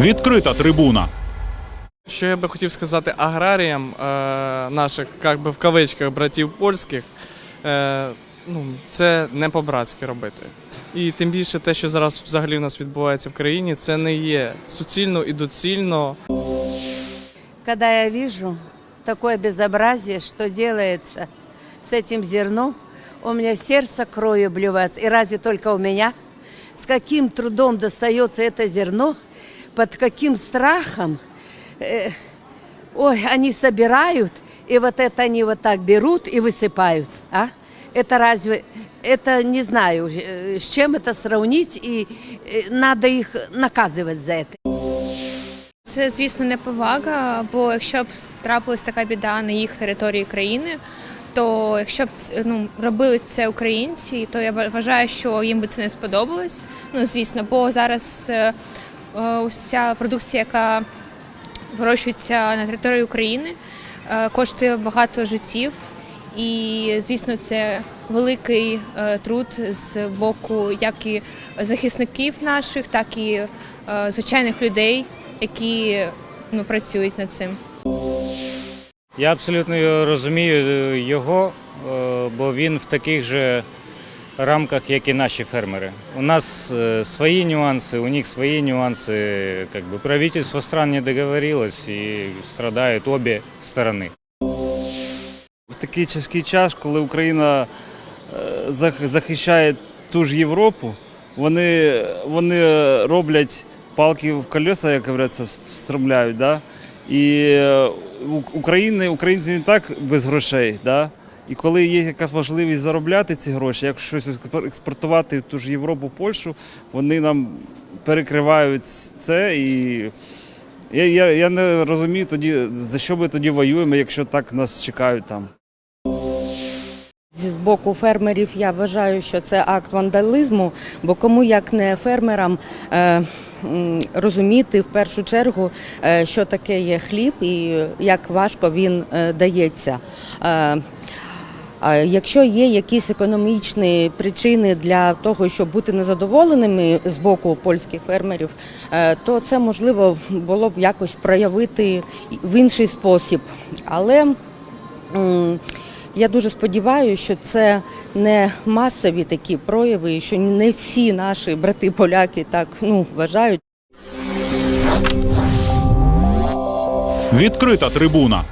Відкрита трибуна. Що я би хотів сказати аграріям е, наших, як би в кавичках, братів польських, е, ну, це не по-братськи робити. І тим більше те, що зараз взагалі у нас відбувається в країні, це не є суцільно і доцільно. Когда я вижу такое безобразие, что делается с этим зерном, у меня сердце кровью обливается. И разве только у меня? С каким трудом достается это зерно, под каким страхом, э, ой, они собирают, и вот это они вот так берут и высыпают, а? Это разве, это не знаю, э, с чем это сравнить, и э, надо их наказывать за это. Це, звісно, неповага, бо якщо б трапилась така біда на їх території країни, то якщо б ц- ну, робили це українці, то я вважаю, що їм би це не сподобалось. Ну, звісно, бо зараз е, е, уся продукція, яка вирощується на території України, е, коштує багато життів. І, звісно, це великий е, труд з боку як і захисників наших, так і е, звичайних людей, які ну, працюють над цим. Я абсолютно розумію е, його, е, бо він в таких же рамках, як і наші фермери. У нас е, свої нюанси, у них свої нюанси. Как бы правительство стран не договорилось и страдают обе стороны. В такий тяжкий час, коли Україна е, захищає ту ж Європу, вони, вони роблять палки в колеса, як говориться, встромляють. Да? І е, України, українці не так без грошей. Да? І коли є якась можливість заробляти ці гроші, якщо щось експор- експортувати в ту ж Європу, Польщу, вони нам перекривають це. І я, я, я не розумію тоді, за що ми тоді воюємо, якщо так нас чекають там. Зі боку фермерів я вважаю, що це акт вандалізму, бо кому як не фермерам е, розуміти в першу чергу, е, що таке є хліб і як важко він е, дається. Якщо є якісь економічні причини для того, щоб бути незадоволеними з боку польських фермерів, е, то це можливо було б якось проявити в інший спосіб. Але я дуже сподіваюся, що це не масові такі прояви, що не всі наші брати-поляки так ну, вважають. Відкрита трибуна.